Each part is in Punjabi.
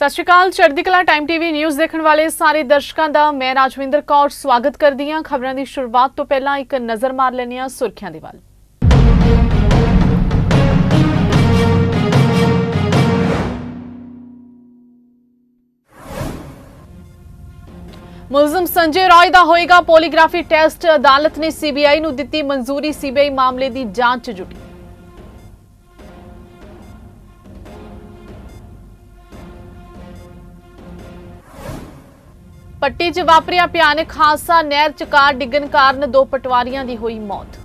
ਸਤਿ ਸ਼੍ਰੀ ਅਕਾਲ, ਚੜ੍ਹਦੀ ਕਲਾ ਟਾਈਮ ਟੀਵੀ ਨਿਊਜ਼ ਦੇਖਣ ਵਾਲੇ ਸਾਰੇ ਦਰਸ਼ਕਾਂ ਦਾ ਮੈਂ ਰਾਜਵਿੰਦਰ ਕੌਰ ਸਵਾਗਤ ਕਰਦੀ ਹਾਂ। ਖਬਰਾਂ ਦੀ ਸ਼ੁਰੂਆਤ ਤੋਂ ਪਹਿਲਾਂ ਇੱਕ ਨਜ਼ਰ ਮਾਰ ਲੈਂਦੇ ਹਾਂ ਸੁਰਖੀਆਂ ਦੇ ਵੱਲ। ਮੁਲਜ਼ਮ ਸੰਜੇ ਰਾਏ ਦਾ ਹੋਏਗਾ ਪੋਲੀਗ੍ਰਾਫੀ ਟੈਸਟ। ਅਦਾਲਤ ਨੇ ਸੀਬੀਆਈ ਨੂੰ ਦਿੱਤੀ ਮਨਜ਼ੂਰੀ। ਸੀਬੀਆਈ ਮਾਮਲੇ ਦੀ ਜਾਂਚ 'ਚ ਜੁਟੀ। ਪੱਟੀ 'ਚ ਵਾਪਰਿਆ ਭਿਆਨਕ ਹਾਦਸਾ ਨਹਿਰ 'ਚ ਕਾਰ ਡਿੱਗਣ ਕਾਰਨ ਦੋ ਪਟਵਾਰੀਆਂ ਦੀ ਹੋਈ ਮੌਤ।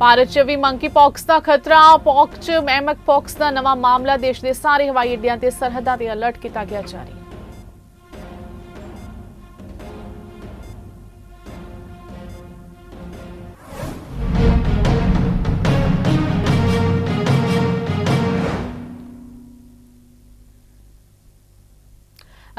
ਭਾਰਤ 'ਚ ਵੀ ਮੰਕੀ ਪੌਕਸ ਦਾ ਖਤਰਾ। ਪੌਕ 'ਚ ਮੈਮਕ ਪੌਕਸ ਦਾ ਨਵਾਂ ਮਾਮਲਾ ਦੇਸ਼ ਦੇ ਸਾਰੇ ਹਵਾਈ ਅੱਡਿਆਂ ਤੇ ਸਰਹੱਦਾਂ ਤੇ ਅਲਰਟ ਕੀਤਾ ਗਿਆ ਜਾਰੀ।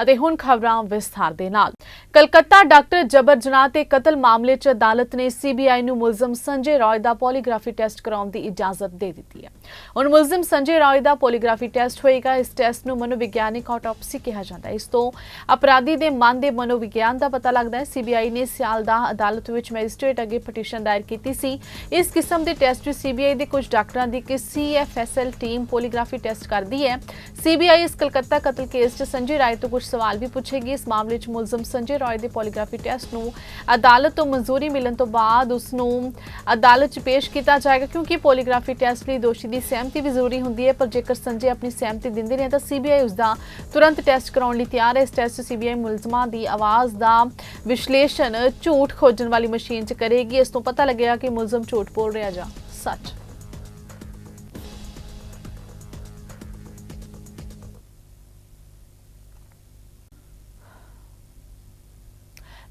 ਅਤੇ ਹੁਣ ਖਬਰਾਂ ਵਿਸਥਾਰ ਦੇ ਨਾਲ। ਕਲਕੱਤਾ ਡਾਕਟਰ ਜਬਰ ਜਨਾਹ ਤੇ ਕਤਲ ਮਾਮਲੇ 'ਚ ਅਦਾਲਤ ਨੇ ਸੀਬੀਆਈ ਨੂੰ ਮੁਲਜ਼ਮ ਸੰਜੇ ਰਾਏ ਦਾ ਪੋਲੀਗ੍ਰਾਫੀ ਟੈਸਟ ਕਰਾਉਣ ਦੀ ਇਜਾਜ਼ਤ ਦੇ ਦਿੱਤੀ ਹੈ। ਹੁਣ ਮੁਲਜ਼ਮ ਸੰਜੇ ਰਾਏ ਦਾ ਪੋਲੀਗ੍ਰਾਫੀ ਟੈਸਟ ਹੋਏਗਾ। ਇਸ ਟੈਸਟ ਨੂੰ ਮਨੋਵਿਗਿਆਨਿਕ ਆਟੋਪਸੀ ਕਿਹਾ ਜਾਂਦਾ ਹੈ। ਇਸ ਤੋਂ ਅਪਰਾਧੀ ਦੇ ਮਨ ਦੇ ਮਨੋਵਿਗਿਆਨ ਦਾ ਪਤਾ ਲੱਗਦਾ ਹੈ। ਸੀਬੀਆਈ ਨੇ ਸਿਆਲਦਾਹ ਅਦਾਲਤ ਵਿੱਚ ਮੈਜਿਸਟ੍ਰੇਟ ਅੱਗੇ ਪਟੀਸ਼ਨ ਦਾਇਰ ਕੀਤੀ ਸੀ। ਇਸ ਕਿਸਮ ਦੇ ਟੈਸਟ ਵਿੱਚ ਸੀਬੀਆਈ ਦੇ ਕੁਝ ਡਾਕਟਰਾਂ ਦੀ ਕਿ ਸੀਐਫਐਸਐਲ ਟੀਮ ਪੋਲੀਗ੍ਰਾਫੀ ਟੈਸਟ ਕਰਦੀ ਹੈ। ਸੀਬੀਆਈ ਇਸ ਕਲਕੱਤਾ ਕਤਲ ਕੇਸ 'ਚ ਸੰਜੇ ਰਾਏ ਤੋਂ ਕੁਝ ਸਵਾਲ ਵੀ ਪੁੱਛੇਗੀ। ਇਸ ਮਾਮਲੇ 'ਚ ਮੁਲਜ਼ਮ ਸੰਜੇ ਰਾਏ ਦੇ ਪੋਲੀਗ੍ਰਾਫੀ ਟੈਸਟ ਨੂੰ ਅਦਾਲਤ ਤੋਂ ਮਨਜ਼ੂਰੀ ਮਿਲਣ ਤੋਂ ਬਾਅਦ ਉਸ ਨੂੰ ਅਦਾਲਤ 'ਚ ਪੇਸ਼ ਕੀਤਾ ਜਾਏਗਾ ਕਿਉਂਕਿ ਪੋਲੀਗ੍ਰਾਫੀ ਟੈਸਟ ਲਈ ਦੋਸ਼ੀ ਦੀ ਸਹਿਮਤੀ ਵੀ ਜ਼ਰੂਰੀ ਹੁੰਦੀ ਹੈ, ਪਰ ਜੇਕਰ ਸੰਜੇ ਆਪਣੀ ਸਹਿਮਤੀ ਦਿੰਦੇ ਨੇ ਤਾਂ ਸੀਬੀਆਈ ਉਸ ਦਾ ਤੁਰੰਤ ਟੈਸਟ ਕਰਾਉਣ ਲਈ ਤਿਆਰ ਹੈ। ਇਸ ਟੈਸਟ 'ਚ ਸੀਬੀਆਈ ਮੁਲਜ਼ਮਾਂ ਦੀ ਆਵਾਜ਼ ਦਾ ਵਿਸ਼ਲੇਸ਼ਣ ਝੂਠ ਖੋਜਣ ਵਾਲੀ ਮਸ਼ੀਨ 'ਚ ਕਰੇਗੀ। ਇਸ ਤੋਂ ਪਤਾ ਲੱਗੇਗਾ ਕਿ ਮੁਲਜ਼ਮ ਝੂਠ ਬੋਲ ਰਿਹਾ ਜਾਂ ਸੱਚ।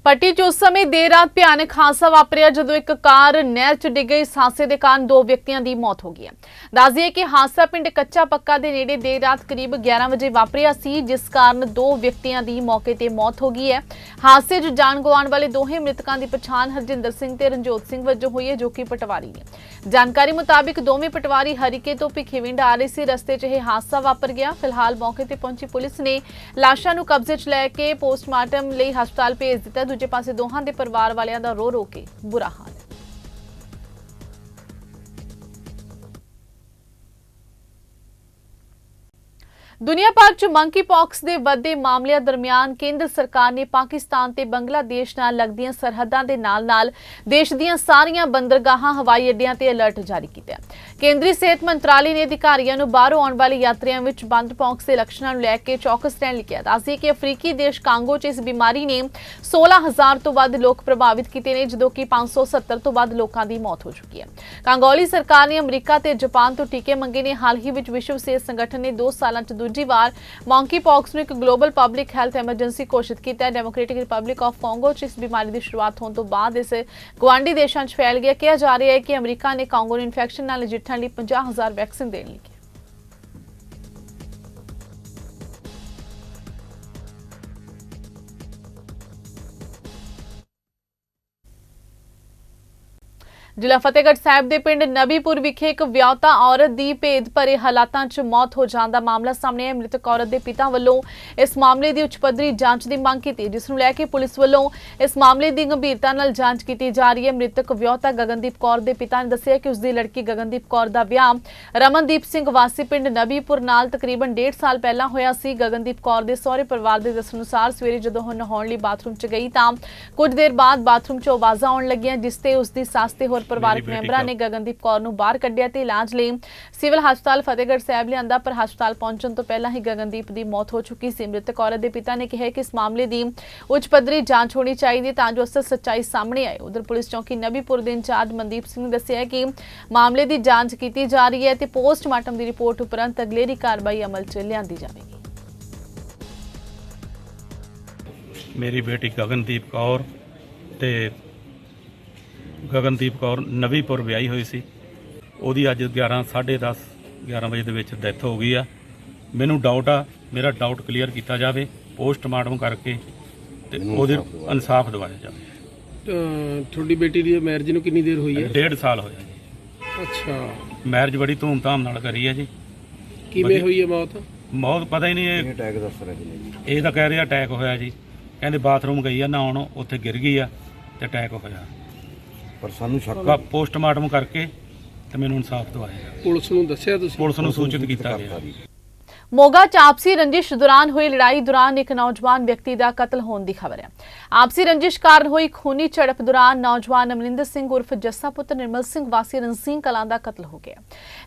ਪੱਟੀ 'ਚ ਉਸ ਸਮੇਂ ਦੇਰ ਰਾਤ ਭਿਆਨਕ ਹਾਦਸਾ ਵਾਪਰਿਆ ਜਦੋਂ ਇੱਕ ਕਾਰ ਨਹਿਰ 'ਚ ਡਿੱਗ ਗਈ। ਇਸ ਹਾਦਸੇ ਦੇ ਕਾਰਨ ਦੋ ਵਿਅਕਤੀਆਂ ਦੀ ਮੌਤ ਹੋ ਗਈ ਹੈ। ਦੱਸਦੀਏ ਕਿ ਹਾਦਸਾ ਪਿੰਡ ਕੱਚਾ ਪੱਕਾ ਦੇ ਨੇੜੇ ਦੇਰ ਰਾਤ ਕਰੀਬ 11 ਵਜੇ ਵਾਪਰਿਆ ਸੀ, ਜਿਸ ਕਾਰਨ ਦੋ ਵਿਅਕਤੀਆਂ ਦੀ ਮੌਕੇ ਤੇ ਮੌਤ ਹੋ ਗਈ ਹੈ। ਹਾਦਸੇ 'ਚ ਜਾਨ ਗਵਾਉਣ ਵਾਲੇ ਦੋਹੇ ਮ੍ਰਿਤਕਾਂ ਦੀ ਪਛਾਣ ਹਰਜਿੰਦਰ ਸਿੰਘ ਤੇ ਰਣਜੋਤ ਸਿੰਘ ਵਜੋਂ ਹੋਈ ਹੈ, ਜੋ ਕਿ ਪਟਵਾਰੀ ਨੇ। ਜਾਣਕਾਰੀ ਮੁਤਾਬਿਕ ਦੋਵੇਂ ਪਟਵਾਰੀ ਹਰੀਕੇ ਤੋਂ ਭਿੱਖੀਵਿੰਡ ਆ ਰਹੇ ਸੀ। ਰਸਤੇ 'ਚ ਇਹ ਹਾਦਸਾ ਵਾਪਰ ਗਿਆ। ਫਿਲਹਾਲ ਮੌਕੇ ਤੇ ਪਹੁੰਚੀ ਪੁਲਿਸ ਨੇ ਲਾਸ਼ਾਂ ਨੂੰ ਕਬਜ਼ੇ 'ਚ ਲੈ ਕੇ ਪੋਸਟਮਾਰਟਮ ਲਈ ਹਸਪਤਾਲ ਭੇਜ ਦਿੱਤਾ। ਦੂਜੇ ਪਾਸੇ ਦੋਹਾਂ ਦੇ ਪਰਿਵਾਰ ਵਾਲਿਆਂ ਦਾ ਰੋ ਰੋ ਕੇ ਬੁਰਾ ਹਾਲ। ਹੈ ਦੁਨੀਆ ਭਰ 'ਚ ਮੰਕੀ ਪੌਕਸ ਦੇ ਵੱਧਦੇ ਮਾਮਲਿਆਂ ਦਰਮਿਆਨ ਕੇਂਦਰ ਸਰਕਾਰ ਨੇ ਪਾਕਿਸਤਾਨ ਤੇ ਬੰਗਲਾਦੇਸ਼ ਨਾਲ ਲੱਗਦੀਆਂ ਸਰਹੱਦਾਂ ਦੇ ਨਾਲ-ਨਾਲ ਦੇਸ਼ ਦੀਆਂ ਸਾਰੀਆਂ ਬੰਦਰਗਾਹਾਂ ਹਵਾਈ ਅੱਡਿਆਂ ਤੇ ਅਲਰਟ ਜਾਰੀ ਕੀਤਾ ਹੈ ਕੇਂਦਰੀ ਸਿਹਤ ਮੰਤਰਾਲੇ ਨੇ ਅਧਿਕਾਰੀਆਂ ਨੂੰ ਬਾਹਰੋਂ ਆਉਣ ਵਾਲੇ ਯਾਤਰੀਆਂ ਵਿੱਚ ਬੰਦ ਪੌਕਸ ਦੇ ਲੱਛਣਾਂ ਨੂੰ ਲੈ ਕੇ ਚੌਕਸ ਰਹਿਣ ਲਈ ਕਿਹਾ ਦੱਸਦੀ ਕਿ ਅਫਰੀਕੀ ਦੇਸ਼ ਕਾਂਗੋ 'ਚ ਇਸ ਬਿਮਾਰੀ ਨੇ 16000 ਤੋਂ ਵੱਧ ਲੋਕ ਪ੍ਰਭਾਵਿਤ ਕੀਤੇ ਨੇ, ਜਦੋਂ ਕਿ 570 ਤੋਂ ਵੱਧ ਲੋਕਾਂ ਦੀ ਮੌਤ ਹੋ ਚੁੱਕੀ ਹੈ। ਕਾਂਗੋਲੀ ਸਰਕਾਰ ਨੇ ਅਮਰੀਕਾ ਤੇ ਜਾਪਾਨ ਤੋਂ ਟੀਕੇ ਮੰਗੇ ਨੇ। ਹਾਲ ਹੀ ਵਿੱਚ ਵਿਸ਼ਵ ਸਿਹਤ ਸੰਗਠਨ ਨੇ 2 ਸਾਲਾਂ 'ਚ ਦੂਜੀ ਵਾਰ ਮੌਂਕੀ ਪੌਕਸ ਨੂੰ ਇੱਕ ਗਲੋਬਲ ਪਬਲਿਕ ਹੈਲਥ ਐਮਰਜੈਂਸੀ ਘੋਸ਼ਿਤ ਕੀਤਾ ਹੈ। ਡੈਮੋਕ੍ਰੈਟਿਕ ਰਿਪਬਲਿਕ ਆਫ ਕਾਂਗੋ 'ਚ ਇਸ ਬਿਮਾਰੀ ਦੀ ਸ਼ੁਰੂਆਤ ਹੋਣ ਤੋਂ ਬਾਅਦ ਇਸ ਗਵਾਂਡੀ ਦੇਸ਼ਾਂ 'ਚ ਫੈਲ ਗਿਆ। ਕਿਹਾ ਜਾ ਰਿਹਾ ਹੈ ਕਿ ਅਮਰੀਕਾ ਨੇ ਕਾਂਗੋ ਨੂੰ ਇਨਫੈਕਸ਼ਨ ਨਾਲ ਨਜਿੱਠਣ ਲਈ 50000 ਵੈਕਸੀਨ ਦੇਣ ਲਈ ਜ਼ਿਲ੍ਹਾ ਫਤਿਹਗੜ੍ਹ ਸਾਹਿਬ ਦੇ ਪਿੰਡ ਨਬੀਪੁਰ ਵਿਖੇ ਇੱਕ ਵਿਆਹੁਤਾ ਔਰਤ ਦੀ ਭੇਦ ਭਰੇ ਹਾਲਾਤਾਂ 'ਚ ਮੌਤ ਹੋ ਜਾਣ ਦਾ ਮਾਮਲਾ ਸਾਹਮਣੇ ਆਇਆ। ਮ੍ਰਿਤਕ ਔਰਤ ਦੇ ਪਿਤਾ ਵੱਲੋਂ ਇਸ ਮਾਮਲੇ ਦੀ ਉੱਚ ਪੱਧਰੀ ਜਾਂਚ ਦੀ ਮੰਗ ਕੀਤੀ, ਜਿਸ ਨੂੰ ਲੈ ਕੇ ਪੁਲਿਸ ਵੱਲੋਂ ਇਸ ਮਾਮਲੇ ਦੀ ਗੰਭੀਰਤਾ ਨਾਲ ਜਾਂਚ ਕੀਤੀ ਜਾ ਰਹੀ ਹੈ। ਮ੍ਰਿਤਕ ਵਿਆਹੁਤਾ ਗਗਨਦੀਪ ਕੌਰ ਦੇ ਪਿਤਾ ਨੇ ਦੱਸਿਆ ਕਿ ਉਸ ਦੀ ਲੜਕੀ ਗਗਨਦੀਪ ਕੌਰ ਦਾ ਵਿਆਹ ਰਮਨਦੀਪ ਸਿੰਘ ਵਾਸੀ ਪਿੰਡ ਨਬੀਪੁਰ ਨਾਲ ਤਕਰੀਬਨ 1.5 ਸਾਲ ਪਹਿਲਾਂ ਹੋਇਆ ਸੀ। ਗਗਨਦੀਪ ਕੌਰ ਦੇ ਸਹੁਰੇ ਪਰਿਵਾਰ ਦੇ ਦੱਸਣ ਅਨੁਸਾਰ ਸਵੇਰੇ ਜਦੋਂ ਉਹ ਨਹਾਉਣ ਲਈ ਬਾਥਰੂਮ 'ਚ ਗਈ ਤਾਂ ਕੁਝ ਦੇਰ ਬਾਅਦ ਬਾਥਰੂਮ 'ਚੋਂ ਆਵਾਜ਼ਾਂ ਆਉਣ ਲੱਗੀਆਂ, ਜਿਸ ਤੇ ਉਸ ਦੀ ਸੱਸ ਤੇ ਹੋਰ ਪਰਿਵਾਰਕ ਮੈਂਬਰਾਂ ਨੇ ਗਗਨਦੀਪ ਕੌਰ ਨੂੰ ਬਾਹਰ ਕੱਢਿਆ ਤੇ ਇਲਾਜ ਲਈ ਸਿਵਲ ਹਸਪਤਾਲ ਫਤਿਹਗੜ੍ਹ ਸਾਹਿਬ ਲਿਆਂਦਾ ਪਰ ਹਸਪਤਾਲ ਪਹੁੰਚਣ ਤੋਂ ਪਹਿਲਾਂ ਹੀ ਗਗਨਦੀਪ ਦੀ ਮੌਤ ਹੋ ਚੁੱਕੀ ਸੀ। ਮ੍ਰਿਤਕ ਔਰਤ ਦੇ ਪਿਤਾ ਨੇ ਕਿਹਾ ਕਿ ਇਸ ਮਾਮਲੇ ਦੀ ਉੱਚ ਪੱਧਰੀ ਜਾਂਚ ਹੋਣੀ ਚਾਹੀਦੀ ਤਾਂ ਜੋ ਅਸਲ ਸੱਚਾਈ ਸਾਹਮਣੇ ਆਏ। ਉਧਰ ਪੁਲਿਸ ਚੌਕੀ ਨਬੀਪੁਰ ਦੇ ਇੰਚਾਰਜ ਮਨਦੀਪ ਸਿੰਘ ਨੇ ਦੱਸਿਆ ਕਿ ਮਾਮਲੇ ਦੀ ਜਾਂਚ ਕੀਤੀ ਜਾ ਰਹੀ ਹੈ ਤੇ ਪੋਸਟਮਾਰਟਮ ਦੀ ਰਿਪੋਰਟ ਉਪਰੰਤ ਅਗਲੇਰੀ ਕਾਰਵਾਈ ਅਮਲ 'ਚ ਲਿਆਂਦੀ ਜਾਵੇਗੀ। ਮੇਰੀ ਬੇਟੀ ਗਗਨਦੀਪ ਕੌਰ ਤੇ ਗਗਨਦੀਪ ਕੌਰ ਨਵੀਪੁਰ ਵਿਆਹੀ ਹੋਈ ਸੀ। ਉਹਦੀ ਅੱਜ 11 10:30 11 ਵਜੇ ਦੇ ਵਿੱਚ ਡੈਥ ਹੋ ਗਈ ਆ। ਮੈਨੂੰ ਡਾਊਟ ਆ ਮੇਰਾ ਡਾਊਟ ਕਲੀਅਰ ਕੀਤਾ ਜਾਵੇ ਪੋਸਟਮਾਰਟਮ ਕਰਕੇ ਤੇ ਉਹਦੇ ਇਨਸਾਫ ਦਿਵਾਇਆ ਜਾਵੇ। ਅਹ, ਤੁਹਾਡੀ ਬੇਟੀ ਦੀ ਮੈਰਿਜ ਨੂੰ ਕਿੰਨੀ ਦੇਰ ਹੋਈ ਹੈ? ਡੇਢ ਸਾਲ ਹੋਇਆ ਜੀ। ਅੱਛਾ। ਮੈਰਿਜ ਬੜੀ ਧੂਮਧਾਮ ਨਾਲ ਕਰੀ ਹੈ ਜੀ। ਕਿਵੇਂ ਵਧੀਆ। ਹੋਈ ਹੈ ਮੌਤ? ਬਹੁਤ ਪਤਾ ਹੀ ਨਹੀਂ ਇਹ ਅਟੈਕ ਦੱਸ ਰਹੇ ਨੇ ਜੀ ਇਹ ਤਾਂ ਕਹਿ ਰਿਹਾ ਅਟੈਕ ਹੋਇਆ ਜੀ। ਕਹਿੰਦੇ ਬਾਥਰੂਮ ਗਈ ਆ ਨਹਾਉਣ ਉੱਥੇ ਗਿਰ ਗਈ ਆ ਤੇ ਅਟੈਕ ਹੋਇਆ। ਪਰ ਸਾਨੂੰ ਸ਼ੱਕ ਬਾ ਪੋਸਟਮਾਰਟਮ ਕਰਕੇ ਤੇ ਮੈਨੂੰ ਇਨਸਾਫ ਦਵਾਇਆ ਪੁਲਿਸ ਨੂੰ ਦੱਸਿਆ ਤੁਸੀਂ? ਪੁਲਿਸ ਨੂੰ ਸੂਚਿਤ ਕੀਤਾ ਗਿਆ। ਮੋਗਾ ਚ ਆਪਸੀ ਰੰਜਿਸ਼ ਦੌਰਾਨ ਹੋਈ ਲੜਾਈ ਦੌਰਾਨ ਇੱਕ ਨੌਜਵਾਨ ਵਿਅਕਤੀ ਦਾ ਕਤਲ ਹੋਣ ਦੀ ਖਬਰ ਹੈ। ਆਪਸੀ ਰੰਜਿਸ਼ ਕਾਰਨ ਹੋਈ ਖੂਨੀ ਝੜਪ ਦੌਰਾਨ ਨੌਜਵਾਨ ਅਮਰਿੰਦਰ ਸਿੰਘ ਉਰਫ ਜੱਸਾ ਪੁੱਤਰ ਨਿਰਮਲ ਸਿੰਘ ਵਾਸੀ ਰਣਸੀਂਹ ਕਲਾਂ ਦਾ ਕਤਲ ਹੋ ਗਿਆ।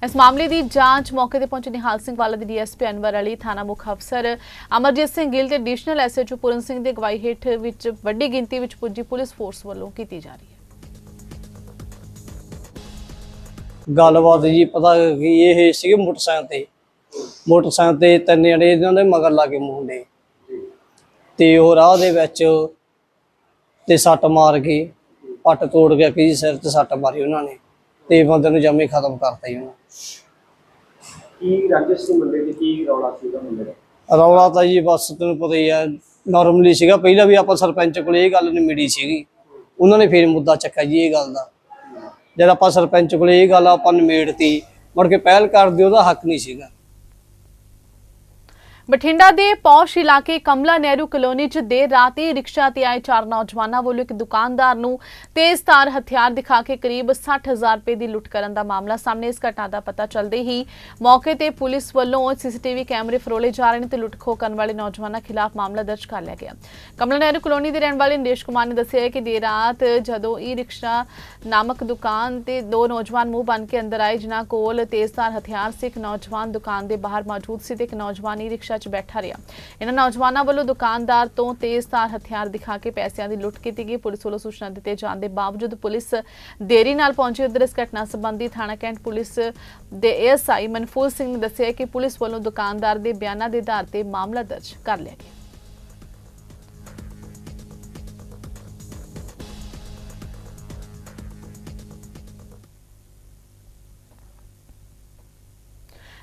ਇਸ ਮਾਮਲੇ ਦੀ ਜਾਂਚ ਮੌਕੇ ਤੇ ਪਹੁੰਚੇ ਨਿਹਾਲ ਸਿੰਘ ਵਾਲਾ ਦੇ ਡੀਐਸਪੀ ਅਨਵਰ ਅਲੀ ਥਾਣਾ ਮੁਖ ਅਫਸਰ ਅਮਰਜੀਤ ਸਿੰਘ ਗਿੱਲ ਤੇ ਐਡੀਸ਼ਨਲ ਐਸਐਚਓ ਪੂਰਨ ਸਿੰਘ ਦੇ ਅਗਵਾਈ ਹੇਠ ਵਿੱਚ ਵੱਡੀ ਗਿਣਤੀ ਵਿੱਚ ਪੁੱਜੀ ਪੁਲਿਸ ਫੋਰਸ ਵੱਲੋਂ ਕੀਤੀ ਜਾ ਰਹੀ ਹੈ। ਗੱਲਬਾਤ ਜੀ ਪਤਾ ਕਿ ਇਹ ਸੀਗੇ ਮੋਟਰਸਾਈਕਲ ਤੇ। ਮੋਟਰਸਾਈਕਲ ਤੇ ਤਿੰਨ ਜਣੇ ਇਹਨਾਂ ਦੇ ਮਗਰ ਲਾ ਕੇ ਮੁੰਡੇ। ਤੇ ਉਹ ਰਾਹ ਦੇ ਵਿੱਚ ਤੇ ਸੱਟ ਮਾਰ ਕੇ ਪੱਟ ਤੋੜ ਕੇ ਕਿ ਸਿਰ ਤੇ ਸੱਟ ਮਾਰੀ ਉਹਨਾਂ ਨੇ ਤੇ ਬੰਦੇ ਨੂੰ ਜਮੇ ਖਤਮ ਕਰਤਾ ਜੀ ਉਹਨਾਂ ਕੀ ਰਾਜਸ ਦੇ ਮੁੰਡੇ ਦੀ? ਕੀ ਰੌਲਾ ਸੀਗਾ ਮੁੰਡੇ ਦਾ? ਰੌਲਾ ਤਾਂ ਜੀ ਬਸ ਤੈਨੂੰ ਪਤਾ ਹੀ ਆ ਨਾਰਮਲੀ ਸੀਗਾ। ਪਹਿਲਾਂ ਵੀ ਆਪਾਂ ਸਰਪੰਚ ਕੋਲ ਇਹ ਗੱਲ ਨਿਮੜੀ ਸੀਗੀ। ਉਹਨਾਂ ਨੇ ਫੇਰ ਮੁੱਦਾ ਚੱਕਿਆ ਜੀ ਇਹ ਗੱਲ ਦਾ। ਜਦ ਆਪਾਂ ਸਰਪੰਚ ਕੋਲ ਇਹ ਗੱਲ ਆਪਾਂ ਨਿਮੇੜਤੀ, ਮੁੜ ਕੇ ਪਹਿਲ ਕਰਦੇ ਉਹਦਾ ਹੱਕ ਨਹੀਂ ਸੀਗਾ। ਬਠਿੰਡਾ ਦੇ ਪੌਸ਼ ਇਲਾਕੇ ਕਮਲਾ ਨਹਿਰੂ ਕਲੋਨੀ 'ਚ ਦੇਰ ਰਾਤ ਹੀ ਰਿਕਸ਼ਾ ਤੇ ਆਏ ਚਾਰ ਨੌਜਵਾਨਾਂ ਵੱਲੋਂ ਇੱਕ ਦੁਕਾਨਦਾਰ ਨੂੰ ਤੇਜ਼ਧਾਰ ਹਥਿਆਰ ਦਿਖਾ ਕੇ ਕਰੀਬ 60000 ਰੁਪਏ ਦੀ ਲੁੱਟ ਕਰਨ ਦਾ ਮਾਮਲਾ ਸਾਹਮਣੇ। ਇਸ ਘਟਨਾ ਦਾ ਪਤਾ ਚੱਲਦੇ ਹੀ ਮੌਕੇ ਤੇ ਪੁਲਿਸ ਵੱਲੋਂ ਸੀਸੀਟੀਵੀ ਕੈਮਰੇ ਫਰੋਲੇ ਜਾ ਰਹੇ ਨੇ ਤੇ ਲੁੱਟ ਕਰਨ ਵਾਲੇ ਨੌਜਵਾਨਾਂ ਖਿਲਾਫ ਮਾਮਲਾ ਦਰਜ ਕਰ ਲਿਆ ਗਿਆ। ਕਮਲਾ ਨਹਿਰੂ ਕਲੋਨੀ ਦੇ ਰਹਿਣ ਵਾਲੇ ਨਿਰੇਸ਼ ਕੁਮਾਰ ਨੇ ਦੱਸਿਆ ਕਿ ਦੇਰ ਰਾਤ ਜਦੋਂ ਈ ਰਿਕਸ਼ਾ ਨਾਮਕ ਦੁਕਾਨ ਤੇ ਦੋ ਨੌਜਵਾਨ ਮੂੰਹ ਬਨ ਕੇ ਅੰਦਰ ਆਏ, ਜਿਨ੍ਹਾਂ ਕੋਲ ਤੇਜ਼ਧਾਰ ਹਥਿਆਰ ਸੀ, ਇੱਕ ਨੌਜਵਾਨ ਦੁਕਾਨ ਦੇ ਬਾਹਰ ਮੌਜੂਦ ਸੀ ਤੇ ਇੱਕ ਨੌਜਵਾਨ ਈ ਰਿਕਸ਼ਾ 'ਚ ਬੈਠਾ ਰਿਹਾ। ਇਹਨਾਂ ਨੌਜਵਾਨਾਂ ਵੱਲੋਂ ਦੁਕਾਨਦਾਰ ਤੋਂ ਤੇਜ਼ਧਾਰ ਹਥਿਆਰ ਦਿਖਾ ਕੇ ਪੈਸਿਆਂ ਦੀ ਲੁੱਟ ਕੀਤੀ ਗਈ। ਪੁਲਿਸ ਵੱਲੋਂ ਸੂਚਨਾ ਦਿੱਤੇ ਜਾਣ ਦੇ ਬਾਵਜੂਦ ਪੁਲਿਸ ਦੇਰੀ ਨਾਲ ਪਹੁੰਚੀ। ਉਧਰ ਇਸ ਘਟਨਾ ਸੰਬੰਧੀ ਥਾਣਾ ਕੈਂਟ ਪੁਲਿਸ ਦੇ ਏਐਸਆਈ ਮਨਫੂਲ ਸਿੰਘ ਨੇ ਦੱਸਿਆ ਕਿ ਪੁਲਿਸ ਵੱਲੋਂ ਦੁਕਾਨਦਾਰ ਦੇ ਬਿਆਨਾਂ ਦੇ ਆਧਾਰ ਤੇ ਮਾਮਲਾ ਦਰਜ ਕਰ ਲਿਆ ਗਿਆ।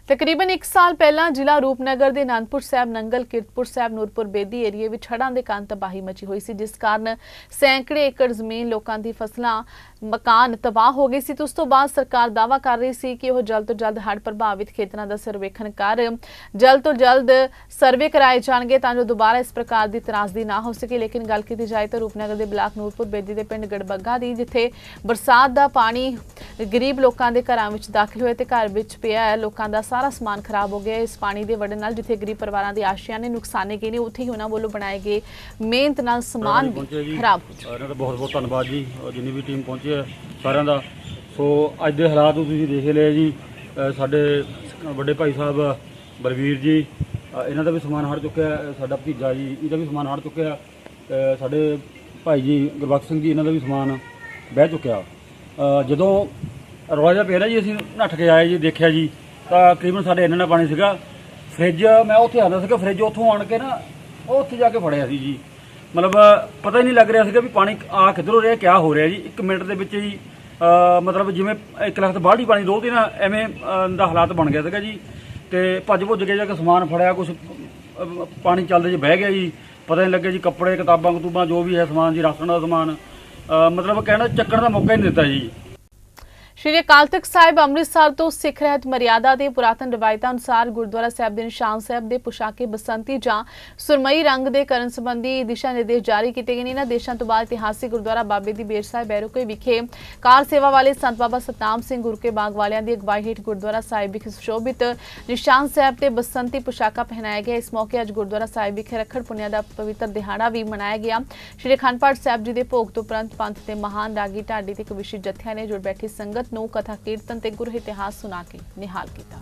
ਤਕਰੀਬਨ 1 ਸਾਲ ਪਹਿਲਾਂ ਜ਼ਿਲ੍ਹਾ ਰੂਪਨਗਰ ਦੇ ਅਨੰਦਪੁਰ ਸਾਹਿਬ ਨੰਗਲ ਕਿਰਤਪੁਰ ਸਾਹਿਬ, ਨੂਰਪੁਰ ਬੇਦੀ ਏਰੀਏ ਵਿੱਚ ਹੜ੍ਹਾਂ ਦੇ ਕਾਰਨ ਤਬਾਹੀ ਮਚੀ ਹੋਈ ਸੀ, ਜਿਸ ਕਾਰਨ ਸੈਂਕੜੇ ਏਕੜ ਜ਼ਮੀਨ ਲੋਕਾਂ ਦੀ ਫਸਲਾਂ, ਮਕਾਨ ਤਬਾਹ ਹੋ ਗਏ ਸੀ। ਤੇ ਉਸ ਤੋਂ ਬਾਅਦ ਸਰਕਾਰ ਦਾਵਾ ਕਰ ਰਹੀ ਸੀ ਕਿ ਉਹ ਜਲਦ ਤੋਂ ਜਲਦ ਹੜ੍ਹ ਪ੍ਰਭਾਵਿਤ ਖੇਤਰਾਂ ਦਾ ਸਰਵੇਖਣ ਕਰ, ਜਲਦ ਤੋਂ ਜਲਦ ਸਰਵੇ ਕਰਾਏ ਜਾਣਗੇ ਤਾਂ ਜੋ ਦੁਬਾਰਾ ਇਸ ਪ੍ਰਕਾਰ ਦੀ ਤਰਾਸਦੀ ਨਾ ਹੋ ਸਕੇ। ਲੇਕਿਨ ਗੱਲ ਕੀਤੀ ਜਾਏ ਤਾਂ ਰੂਪਨਗਰ ਦੇ ਬਲਾਕ ਨੂਰਪੁਰ ਬੇਦੀ ਦੇ ਪਿੰਡ ਗੜਬੱਗਾ ਦੀ, ਜਿੱਥੇ ਬਰਸਾਤ ਦਾ ਪਾਣੀ ਗਰੀਬ ਲੋਕਾਂ ਦੇ ਘਰਾਂ ਵਿੱਚ ਦਾਖਲ ਹੋਇਆ ਤੇ ਘਰ ਵਿੱਚ ਪਿਆ ਹੈ, ਲੋਕਾਂ ਦਾ ਸਾਰਾ ਸਮਾਨ ਖਰਾਬ ਹੋ ਗਿਆ ਇਸ ਪਾਣੀ ਦੇ ਵੜਨ ਨਾਲ ਜਿੱਥੇ ਗਰੀਬ ਪਰਿਵਾਰਾਂ ਦੀ ਆਸ਼ਿਆਂ ਨੇ ਨੁਕਸਾਨੇ ਗਏ ਨੇ ਉੱਥੇ ਹੀ ਉਹਨਾਂ ਵੱਲੋਂ ਬਣਾਏ ਗਏ ਮਿਹਨਤ ਨਾਲ ਸਮਾਨ ਵੀ ਖਰਾਬ ਹੋ ਚੁੱਕਾ ਇਹਨਾਂ ਦਾ ਬਹੁਤ ਬਹੁਤ ਧੰਨਵਾਦ ਜੀ ਜਿੰਨੀ ਵੀ ਟੀਮ ਪਹੁੰਚੀ ਹੈ ਸਾਰਿਆਂ ਦਾ। ਸੋ ਅੱਜ ਦੇ ਹਾਲਾਤ ਨੂੰ ਤੁਸੀਂ ਦੇਖ ਲਏ ਜੀ ਸਾਡੇ ਵੱਡੇ ਭਾਈ ਸਾਹਿਬ ਬਲਵੀਰ ਜੀ ਇਹਨਾਂ ਦਾ ਵੀ ਸਮਾਨ ਹੜ ਚੁੱਕਿਆ। ਸਾਡਾ ਭਤੀਜਾ ਜੀ ਇਹਦਾ ਵੀ ਸਮਾਨ ਹੜ ਚੁੱਕਿਆ ਸਾਡੇ ਭਾਈ ਜੀ ਗੁਰਬਖਸ਼ ਸਿੰਘ ਜੀ ਇਹਨਾਂ ਦਾ ਵੀ ਸਮਾਨ ਬਹਿ ਚੁੱਕਿਆ। ਜਦੋਂ ਰੌਲਾ ਜਿਹਾ ਪਿਆ ਜੀ ਅਸੀਂ ਨੱਠ ਕੇ ਆਏ ਜੀ ਦੇਖਿਆ ਜੀ ਤਾਂ ਤਕਰੀਬਨ ਸਾਡੇ ਇੰਨਾ ਪਾਣੀ ਸੀਗਾ। ਫ੍ਰਿਜ ਮੈਂ ਉੱਥੇ ਆਉਂਦਾ ਸੀਗਾ ਫ੍ਰਿਜ ਉੱਥੋਂ ਆਣ ਕੇ ਨਾ ਉਹ ਉੱਥੇ ਜਾ ਕੇ ਫੜਿਆ ਸੀ ਜੀ। ਮਤਲਬ, ਪਤਾ ਹੀ ਨਹੀਂ ਲੱਗ ਰਿਹਾ ਸੀਗਾ ਵੀ ਪਾਣੀ ਆ ਕਿੱਧਰੋਂ ਰਿਹਾ, ਕਿਆ ਹੋ ਰਿਹਾ ਜੀ। 1 ਮਿੰਟ ਦੇ ਵਿੱਚ ਹੀ ਮਤਲਬ ਜਿਵੇਂ 1 ਲੱਖ ਤੋਂ ਬਾਹਰ ਹੀ ਪਾਣੀ ਦੋ ਦਿਨ ਐਵੇਂ ਦਾ ਹਾਲਾਤ ਬਣ ਗਿਆ ਸੀਗਾ ਜੀ। ਤੇ ਭੱਜ ਭੁੱਜ ਕੇ ਜਾ ਕੇ ਸਮਾਨ ਫੜਿਆ ਕੁਝ ਪਾਣੀ ਚੱਲਦੇ 'ਚ ਬਹਿ ਗਿਆ ਜੀ। ਪਤਾ ਨਹੀਂ ਲੱਗਿਆ ਜੀ ਕੱਪੜੇ, ਕਿਤਾਬਾਂ, ਕਤੂਬਾਂ, ਜੋ ਵੀ ਹੈ ਸਮਾਨ ਜੀ, ਰਾਸ਼ਨ ਦਾ ਸਮਾਨ। ਮਤਲਬ ਕਹਿਣਾ, ਚੱਕਣ ਦਾ ਮੌਕਾ ਹੀ ਨਹੀਂ ਦਿੱਤਾ ਜੀ। ਸ਼੍ਰੀ ਅਕਾਲ ਤਖਤ ਸਾਹਿਬ ਅੰਮ੍ਰਿਤਸਰ ਤੋਂ ਸਿੱਖ ਰਹਿਤ ਮਰਿਆਦਾ ਦੇ ਪੁਰਾਤਨ ਰਵਾਇਤਾਂ ਅਨੁਸਾਰ ਗੁਰਦੁਆਰਾ ਸਾਹਿਬ ਦੇ ਨਿਸ਼ਾਨ ਸਾਹਿਬ ਦੇ ਪੁਸ਼ਾਕੇ ਬਸੰਤੀ ਜਾਂ ਸੁਰਮਈ ਰੰਗ ਦੇ ਕਰਨ ਸੰਬੰਧੀ ਦਿਸ਼ਾ ਨਿਰਦੇਸ਼ ਜਾਰੀ ਕੀਤੇ ਗਏ ਨੇ। ਇਹਨਾਂ ਦੇਸ਼ਾਂ ਤੋਂ ਬਾਅਦ ਇਤਿਹਾਸਿਕ ਗੁਰਦੁਆਰਾ ਬਾਬੇ ਦੀ ਬੇਰ ਸਾਹਿਬ ਬੈਰੋਕੇ ਵਿਖੇ ਕਾਰ ਸੇਵਾ ਵਾਲੇ ਸੰਤ ਬਾਬਾ ਸਤਨਾਮ ਸਿੰਘ ਗੁਰਕੇ ਬਾਗ ਵਾਲਿਆਂ ਦੀ ਅਗਵਾਈ ਹੇਠ ਗੁਰਦੁਆਰਾ ਸਾਹਿਬ ਵਿਖੇ ਸੁਸ਼ੋਭਿਤ ਨਿਸ਼ਾਨ ਸਾਹਿਬ ਤੇ ਬਸੰਤੀ ਪੁਸ਼ਾਕਾ ਪਹਿਨਾਇਆ ਗਿਆ। ਇਸ ਮੌਕੇ ਅੱਜ ਗੁਰਦੁਆਰਾ ਸਾਹਿਬ ਵਿਖੇ ਰੱਖੜ ਪੁੰਨਿਆ ਦਾ ਪਵਿੱਤਰ ਦਿਹਾੜਾ ਵੀ ਮਨਾਇਆ ਗਿਆ। ਸ਼੍ਰੀ ਅਖੰਡ ਪਾਠ ਸਾਹਿਬ ਜੀ ਦੇ ਭੋਗ ਤੋਂ ਉਪਰੰਤ ਪੰਥ ਦੇ ਮਹਾਨ ਰਾਗੀ ਢਾਡੀ ਤੇ ਕਵਿਸ਼ੀ ਜਥਿਆਂ ਨੇ ਜੁੜ ਬੈਠੀ ਸੰਗਤ ਸੰਗਤ ਨੂੰ ਕਥਾ, ਕੀਰਤਨ ਤੇ ਗੁਰ ਇਤਿਹਾਸ ਸੁਣਾ ਕੇ ਨਿਹਾਲ ਕੀਤਾ।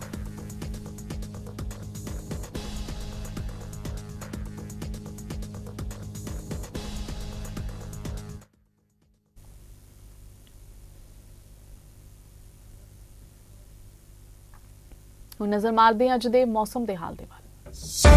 ਹੁਣ ਨਜ਼ਰ ਮਾਰਦੇ ਹਾਂ ਅੱਜ ਦੇ ਮੌਸਮ ਦੇ ਹਾਲ ਦੇ ਵੱਲ